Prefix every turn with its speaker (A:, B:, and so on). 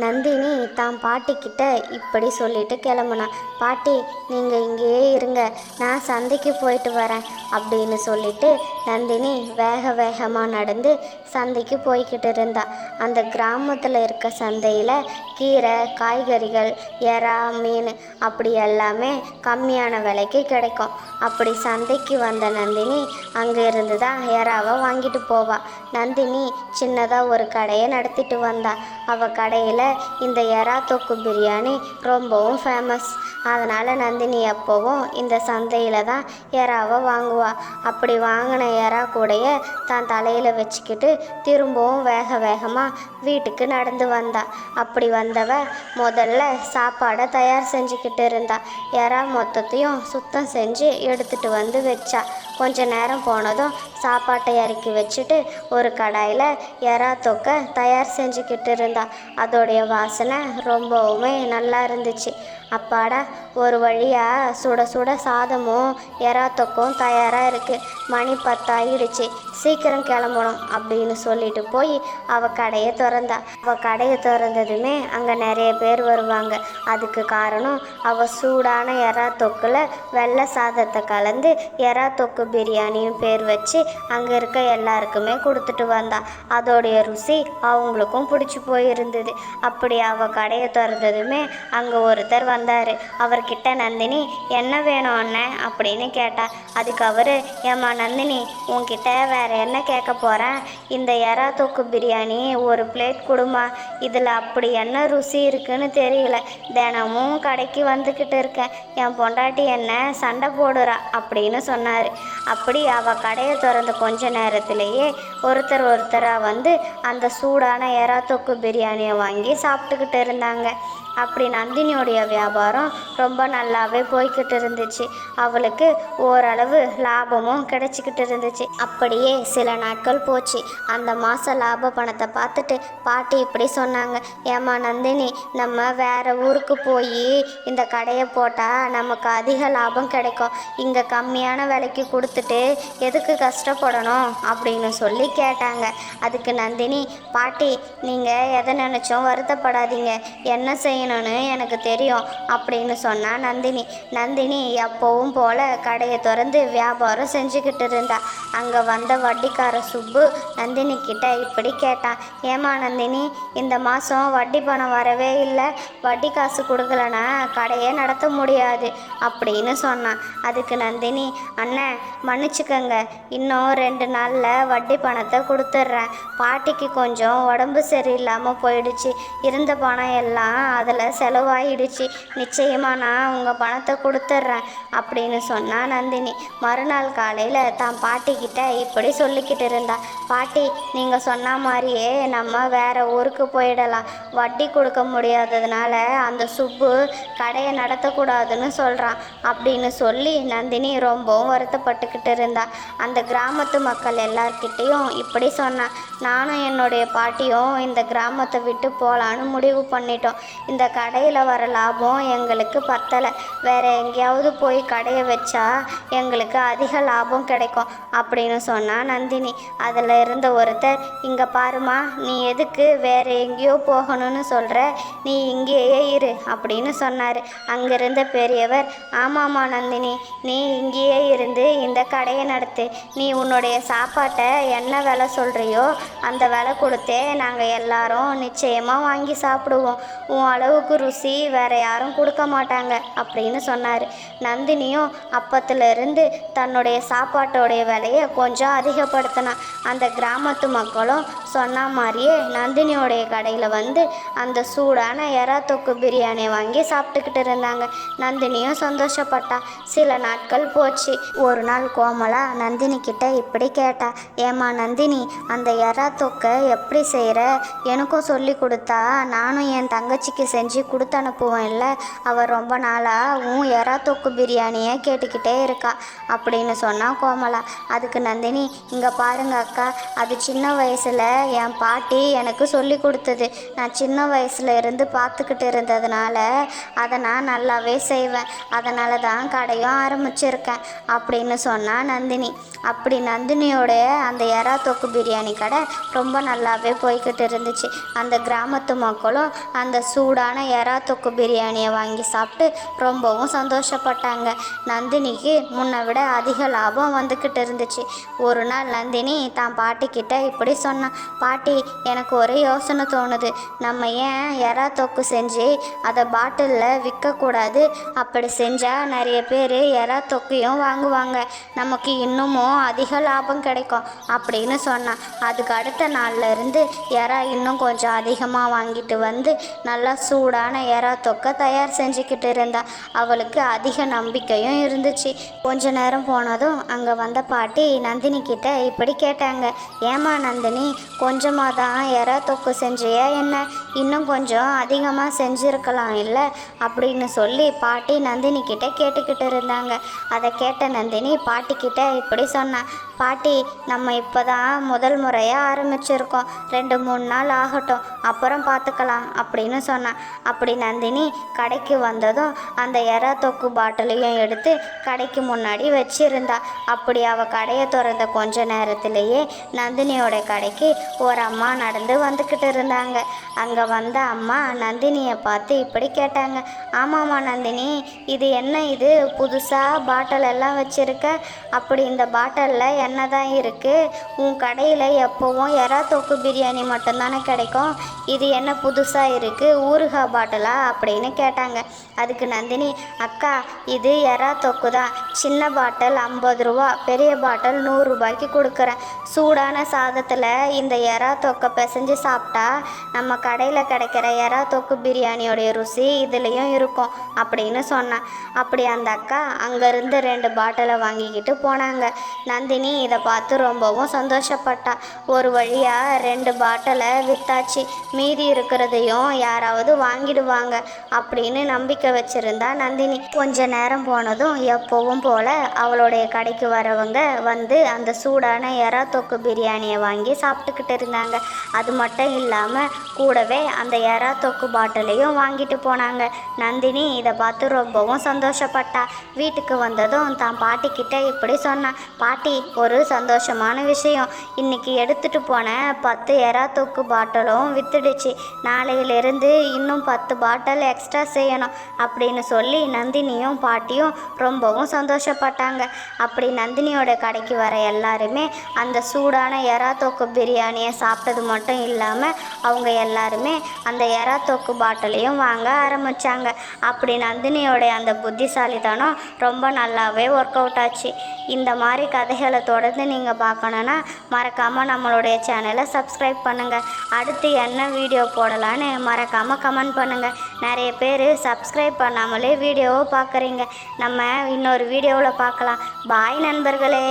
A: நந்தினி தான் பாட்டிக்கிட்ட இப்படி சொல்லிட்டு கிளம்புனான் பாட்டி நீங்கள் இங்கேயே இருங்க. நான் சந்தைக்கு போயிட்டு வரேன் அப்படின்னு சொல்லிட்டு நந்தினி வேக வேகமாக நடந்து சந்தைக்கு போய்கிட்டு இருந்தா. அந்த கிராமத்தில் இருக்க சந்தையில் கீரை காய்கறிகள் எறா மீன் அப்படி எல்லாமே கம்மியான விலைக்கு கிடைக்கும். அப்படி சந்தைக்கு வந்த நந்தினி அங்கே இருந்து தான் எறாவை வாங்கிட்டு போவா. நந்தினி சின்னதாக ஒரு கடையை நடத்திட்டு வந்தா. அவள் கடையில் இந்த எறா தொக்கு பிரியாணி ரொம்பவும் ஃபேமஸ் அதனால் நந்தினி எப்போவும் இந்த சந்தையில் தான் எறாவை வாங்குவாள் அப்படி வாங்கின எறா கூடைய தான் தலையில் வச்சுக்கிட்டு திரும்பவும் வேக வேகமாக வீட்டுக்கு நடந்து வந்தா. அப்படி வந்தவ முதல்ல சாப்பாடை தயார் செஞ்சுக்கிட்டு இருந்தா. எறா மொத்தத்தையும் சுத்தம் செஞ்சு எடுத்துகிட்டு வந்து வச்சா. கொஞ்ச நேரம் போனதும் சாப்பாட்டை இறக்கி வச்சுட்டு ஒரு கடாயில் எறா தொக்க தயார் செஞ்சுக்கிட்டு இருந்தா. அதோடைய வாசனை ரொம்பவுமே நல்லா இருந்துச்சு. அப்பாடா ஒரு வழியாக சுட சுட சாதமும் எறா தொக்கும் தயாராக இருக்குது மணி பத்தாயிடுச்சு சீக்கிரம் கிளம்பணும் அப்படின்னு சொல்லிட்டு போய் அவள் கடையை திறந்தா. அவள் கடையை திறந்ததுமே அங்கே நிறைய பேர் வருவாங்க. அதுக்கு காரணம் அவள் சூடான எறா தொக்கில் வெள்ளை சாதத்தை கலந்து எறா தொக்கு பிரியாணியும் பேர் வச்சு அங்கே இருக்க எல்லாருக்குமே கொடுத்துட்டு வந்தா. அதோடைய ருசி அவங்களுக்கும் பிடிச்சி போயிருந்தது. அப்படி அவள் கடையை திறந்ததுமே அங்கே ஒருத்தர் வந்தார். அவர்கிட்ட நந்தினி என்ன வேணும் அண்ணன் அப்படின்னு கேட்டா. அதுக்கு அவர் ஏம்மா நந்தினி உன்கிட்ட வேற என்ன கேட்க போகிறேன் இந்த எறா தொக்கு பிரியாணி ஒரு பிளேட் கொடுமா? இதில் அப்படி என்ன ருசி இருக்குன்னு தெரியல. தினமும் கடைக்கு வந்துக்கிட்டு இருக்கேன். என் பொண்டாட்டி என்ன சண்டை போடுறா அப்படின்னு சொன்னார். அப்படி அவள் கடையை திறந்த கொஞ்ச நேரத்திலேயே ஒருத்தர் ஒருத்தராக வந்து அந்த சூடான எறா தொக்கு பிரியாணியை வாங்கி சாப்பிட்டுக்கிட்டு இருந்தாங்க. அப்படி நந்தினியோடைய வியாபாரம் ரொம்ப நல்லாவே போய்கிட்டு இருந்துச்சு. அவளுக்கு ஓரளவு லாபமும் கிடைச்சிக்கிட்டு இருந்துச்சு. அப்படியே சில நாட்கள் போச்சு. அந்த மாத லாப பணத்தை பார்த்துட்டு பாட்டி இப்படி சொன்னாங்க. ஏம்மா நந்தினி நம்ம வேறு ஊருக்கு போய் இந்த கடையை போட்டால் நமக்கு அதிக லாபம் கிடைக்கும். இங்கே கம்மியான விலைக்கு கொடுத்துட்டு எதுக்கு கஷ்டப்படணும்? அப்படின்னு சொல்லி கேட்டாங்க. அதுக்கு நந்தினி பாட்டி நீங்கள் எதை நினச்சோம் வருத்தப்படாதீங்க. என்ன செய்யணும்னு எனக்கு தெரியும் அப்படின்னு சொன்னா நந்தினி. நந்தினி எப்போவும் போல கடையை திறந்து வியாபாரம் செஞ்சுக்கிட்டு இருந்தா. அங்கே வந்த வட்டிக்கார சுப்பு நந்தினி கிட்ட இப்படி கேட்டான் ஏமா நந்தினி இந்த மாதம் வட்டி பணம் வரவே இல்லை. வட்டி காசு கொடுக்கலனா கடையே நடத்த முடியாது அப்படின்னு சொன்னான் அதுக்கு நந்தினி அண்ணன் மன்னிச்சுக்கோங்க. இன்னும் ரெண்டு நாளில் வட்டி பணத்தை கொடுத்துட்றேன் பாட்டிக்கு கொஞ்சம் உடம்பு சரியில்லாமல் போயிடுச்சு. இருந்த பணம் எல்லாம் அதை அதில் செலவாயிடுச்சு. நிச்சயமாக நான் உங்கள் பணத்தை கொடுத்துட்றேன் அப்படின்னு சொன்னா நந்தினி. மறுநாள் காலையில் தான் பாட்டிக்கிட்ட இப்படி சொல்லிக்கிட்டு இருந்தா. பாட்டி நீங்கள் சொன்ன மாதிரியே நம்ம வேறு ஊருக்கு போயிடலாம். வட்டி கொடுக்க முடியாததுனால அந்த சுப்பு கடையை நடத்தக்கூடாதுன்னு சொல்கிறான் அப்படின்னு சொல்லி நந்தினி ரொம்பவும் வருத்தப்பட்டுக்கிட்டு இருந்தா. அந்த கிராமத்து மக்கள் எல்லார்கிட்டேயும் இப்படி சொன்னான் நானும் என்னுடைய பாட்டியும் இந்த கிராமத்தை விட்டு போகலான்னு முடிவு பண்ணிட்டோம். இந்த கடையில் வர லாபம் எங்களுக்கு பத்தலை. வேறு எங்கேயாவது போய் கடையை வச்சா எங்களுக்கு அதிக லாபம் கிடைக்கும் அப்படின்னு சொன்னால் நந்தினி. அதில் இருந்த ஒருத்தர் இங்கே பாருமா நீ எதுக்கு வேறு எங்கேயோ போகணும்னு சொல்கிற நீ இங்கேயே இரு அப்படின்னு சொன்னார். அங்கிருந்த பெரியவர் ஆமாம்மா நந்தினி நீ இங்கேயே இருந்து இந்த கடையை நடத்து. நீ உன்னுடைய சாப்பாட்டை என்ன விலை சொல்கிறியோ அந்த விலை கொடுத்தே நாங்கள் எல்லாரும் நிச்சயமாக வாங்கி சாப்பிடுவோம். உன் அளவுக்கு ருசி வேற யாரும் கொடுக்க மாட்டாங்க அப்படின்னு சொன்னார். நந்தினியும் அப்பத்துலேருந்து தன்னுடைய சாப்பாட்டோடைய விலையை கொஞ்சம் அதிகப்படுத்தினான் அந்த கிராமத்து மக்களும் சொன்ன மாதிரியே நந்தினியோடைய கடையில் வந்து அந்த சூடான எறா தொக்கு பிரியாணியை வாங்கி சாப்பிட்டுக்கிட்டு இருந்தாங்க. நந்தினியும் சந்தோஷப்பட்டா. சில நாட்கள் போச்சு. ஒரு நாள் கோமலா நந்தினி கிட்ட இப்படி கேட்டா. ஏமா நந்தினி அந்த எறா தொக்கை எப்படி செய்கிற எனக்கும் சொல்லி கொடுத்தா நானும் என் தங்கச்சிக்கு செஞ்சு செஞ்சு கொடுத்து அனுப்புவேன்ல. இல்லை அவள் ரொம்ப நாளாக உன் எறா தொக்கு பிரியாணியை கேட்டுக்கிட்டே இருக்கா அப்படின்னு சொன்னால் கோமலா. அதுக்கு நந்தினி இங்கே பாருங்க அக்கா அது சின்ன வயசில் என் பாட்டி எனக்கு சொல்லி கொடுத்தது. நான் சின்ன வயசுல இருந்து பார்த்துக்கிட்டு இருந்ததுனால அதை நான் நல்லாவே செய்வேன். அதனால தான் கடையும் ஆரம்பிச்சிருக்கேன் அப்படின்னு சொன்னால் நந்தினி. அப்படி நந்தினியோடைய அந்த எறா தொக்கு பிரியாணி கடை ரொம்ப நல்லாவே போய்கிட்டு இருந்துச்சு. அந்த கிராமத்து மக்களும் அந்த சூடான எறா தொக்கு பிரியாணியை வாங்கி சாப்பிட்டு ரொம்பவும் சந்தோஷப்பட்டாங்க. நந்தினிக்கு முன்னை விட அதிக லாபம் வந்துக்கிட்டு இருந்துச்சு. ஒரு நாள் நந்தினி தான் பாட்டிக்கிட்ட இப்படி சொன்னான் பாட்டி எனக்கு ஒரு யோசனை தோணுது. நம்ம ஏன் எறா தொக்கு செஞ்சு அதை பாட்டிலில் விற்கக்கூடாது அப்படி செஞ்சால் நிறைய பேர் எறா தொக்கையும் வாங்குவாங்க. நமக்கு இன்னமும் அதிக லாபம் கிடைக்கும் அப்படின்னு சொன்னான் அதுக்கு அடுத்த நாள்லேருந்து எறா இன்னும் கொஞ்சம் அதிகமாக வாங்கிட்டு வந்து நல்லா சூடான எறா தொக்கை தயார் செஞ்சுக்கிட்டு இருந்தா. அவளுக்கு அதிக நம்பிக்கையும் இருந்துச்சு. கொஞ்ச நேரம் போனதும் அங்கே வந்த பாட்டி நந்தினி கிட்ட இப்படி கேட்டாங்க. ஏமா நந்தினி கொஞ்சமாக தான் எறா தொக்கு செஞ்சியா என்ன? இன்னும் கொஞ்சம் அதிகமாக செஞ்சுருக்கலாம் இல்லை? அப்படின்னு சொல்லி பாட்டி நந்தினி கிட்ட கேட்டுக்கிட்டு இருந்தாங்க. அதை கேட்ட நந்தினி பாட்டி கிட்ட இப்படி சொன்னான் பாட்டி நம்ம இப்போ தான் முதல் முறையாக ஆரம்பிச்சிருக்கோம். ரெண்டு மூணு நாள் ஆகட்டும் அப்புறம் பார்த்துக்கலாம் அப்படின்னு சொன்னான். அப்படி நந்தினி கடைக்கு வந்ததும் அந்த எறா தொக்கு பாட்டிலையும் எடுத்து கடைக்கு முன்னாடி வச்சிருந்தா. அப்படி அவள் கடையை திறந்த கொஞ்ச நேரத்திலேயே நந்தினியோட கடைக்கு ஒரு அம்மா நடந்து வந்துக்கிட்டு இருந்தாங்க. அங்கே வந்த அம்மா நந்தினியை பார்த்து இப்படி கேட்டாங்க. ஆமாம்மா நந்தினி இது என்ன இது? புதுசாக பாட்டில் எல்லாம் வச்சுருக்க? அப்படி இந்த பாட்டிலில் என்ன தான் இருக்குது உன் கடையில் எப்போவும் எறா தொக்கு பிரியாணி மட்டும்தானே கிடைக்கும்? இது என்ன புதுசாக இருக்குது ஊறுகாய் பாட்டிலா? அப்படின்னு கேட்டாங்க. அதுக்கு நந்தினி அக்கா இது எறா தொக்கு தான் சின்ன பாட்டில் ஐம்பது ரூபா பெரிய பாட்டில் நூறுரூபாய்க்கு கொடுக்குறேன். சூடான சாதத்தில் இந்த எறா தொக்கை பிசைஞ்சு சாப்பிட்டா நம்ம கடையில் கிடைக்கிற எறா தொக்கு பிரியாணியோடைய ருசி இதுலேயும் இருக்கும் அப்படின்னு சொன்னேன். அப்படி அந்த அக்கா அங்கேருந்து ரெண்டு பாட்டிலை வாங்கிக்கிட்டு போனாங்க. நந்தினி இதை பார்த்து ரொம்பவும் சந்தோஷப்பட்டா. ஒரு வழியாக ரெண்டு பாட்டிலை வித்தாச்சு. மீதி இருக்கிறதையும் யாராவது வாங்கிடுவாங்க அப்படின்னு நம்பிக்கை வச்சுருந்தா நந்தினி. கொஞ்ச நேரம் போனதும் எப்போவும் போல் அவளுடைய கடைக்கு வரவங்க வந்து அந்த சூடான எறா தொக்கு பிரியாணியை வாங்கி சாப்பிட்டுக்கிட்டு இருந்தாங்க. அது மட்டும் இல்லாமல் கூடவே அந்த எறா தொக்கு பாட்டிலையும் வாங்கிட்டு போனாங்க. நந்தினி இதை பார்த்து ரொம்பவும் சந்தோஷப்பட்டா. வீட்டுக்கு வந்ததும் தான் பாட்டிக்கிட்ட இப்படி சொன்னான் பாட்டி ஒரு சந்தோஷமான விஷயம். இன்னைக்கு எடுத்துட்டு போன பத்து எறா தொக்கு பாட்டிலும் வித்துடுச்சு. நாளையிலிருந்து இன்னும் பத்து பாட்டில் எக்ஸ்ட்ரா செய்யணும் அப்படின்னு சொல்லி நந்தினியும் பாட்டியும் ரொம்பவும் சந்தோஷப்பட்டாங்க. அப்படி நந்தினியோட கடைக்கு வர எல்லாருமே அந்த சூடான எறா தொக்கு பிரியாணியை சாப்பிட்டது மட்டும் இல்லாமல் அவங்க எல்லாருமே அந்த எறா தொக்கு பாட்டிலையும் வாங்க ஆரம்பித்தாங்க அப்படி நந்தினியோட அந்த புத்திசாலித்தனம் ரொம்ப நல்லாவே ஒர்க் அவுட் ஆச்சு. இந்த மாதிரி கதைகளை தொடர்ந்து நீங்கள் பார்க்கணுன்னா மறக்காமல் நம்மளுடைய சேனலை சப்ஸ்கிரைப் பண்ணுங்கள் அடுத்து என்ன வீடியோ போடலான்னு மறக்காமல் கமெண்ட் பண்ணுங்கள் நிறைய பேர் சப்ஸ்கிரைப் பண்ணாமலே வீடியோவை பார்க்குறீங்க. நம்ம இன்னொரு வீடியோவில் பார்க்கலாம். பாய் நண்பர்களே.